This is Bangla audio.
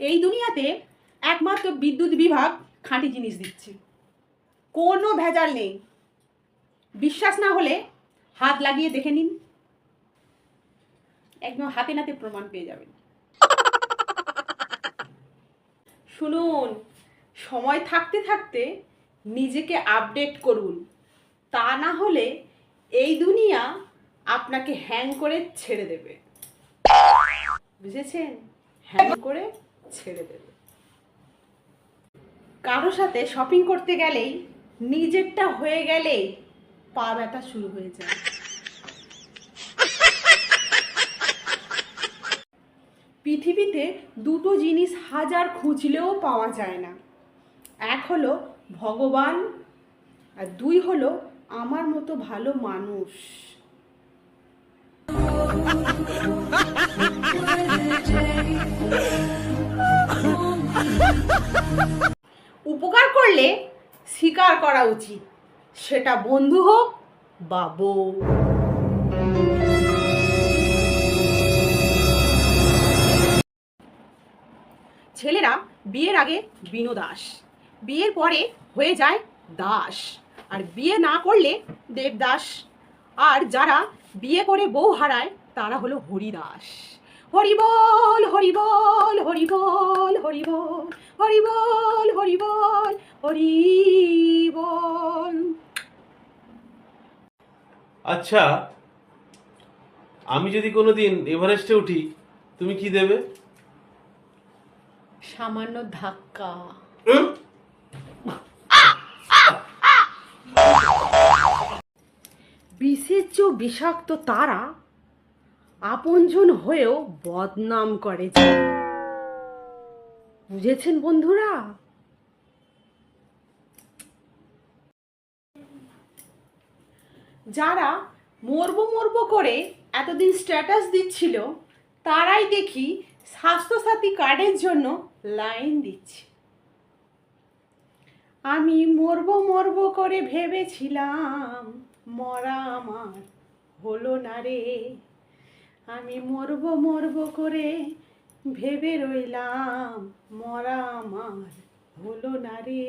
এই দুনিয়াতে একমাত্র বিদ্যুৎ বিভাগ খাঁটি জিনিস দিচ্ছে। কোনো ভেজাল নেই। বিশ্বাস না হলে হাত লাগিয়ে দেখে নিন। একদম হাতে নাতে প্রমাণ পেয়ে যাবেন। শুনুন, সময় থাকতে থাকতে নিজেকে আপডেট করুন। তা না হলে এই দুনিয়া আপনাকে হ্যাং করে ছেড়ে দেবে। বুঝেছেন? হ্যাং করে ছেড়ে দেবে। কারও সাথে শপিং করতে গেলেই, নিজেরটা হয়ে গেলেই পা ব্যথা শুরু হয়ে যায়। পৃথিবীতে দুটো জিনিস হাজার খুঁজলেও পাওয়া যায় না। এক হলো ভগবান আর দুই হলো আমার মতো ভালো মানুষ। উপকার করলে স্বীকার করা উচিত। সেটা বন্ধু হোক বা বউ। ছেলেরা বিয়ের আগে বিনোদাস বিয়ের পরে হয়ে যায় দাস। আর বিয়ে না করলে দেবদাস। আর যারা বিয়ে করে বউ হারায়, তারা হলো হরিদাস। হরিবল হরিবল হরিবল হরিবল হরিবল হরিবল হরিবল। আচ্ছা আমি যদি কোনোদিন এভারেস্টে উঠি তুমি কি দেবে? সামান্য ধাক্কা। চেয়েও বিষাক্ত তারা আপনজন হয়েও বদনাম করে বুঝেছেন বন্ধুরা? যারা মরবো মরবো করে এতদিন স্ট্যাটাস দিচ্ছিল, তারাই দেখি স্বাস্থ্যসাথী কার্ডের জন্য লাইন দিচ্ছে। আমি মরবো মরবো করে ভেবেছিলাম, মরা আমার হলো না রে। আমি মরব মরব করে ভেবে রইলাম মরা আমার হলো না রে।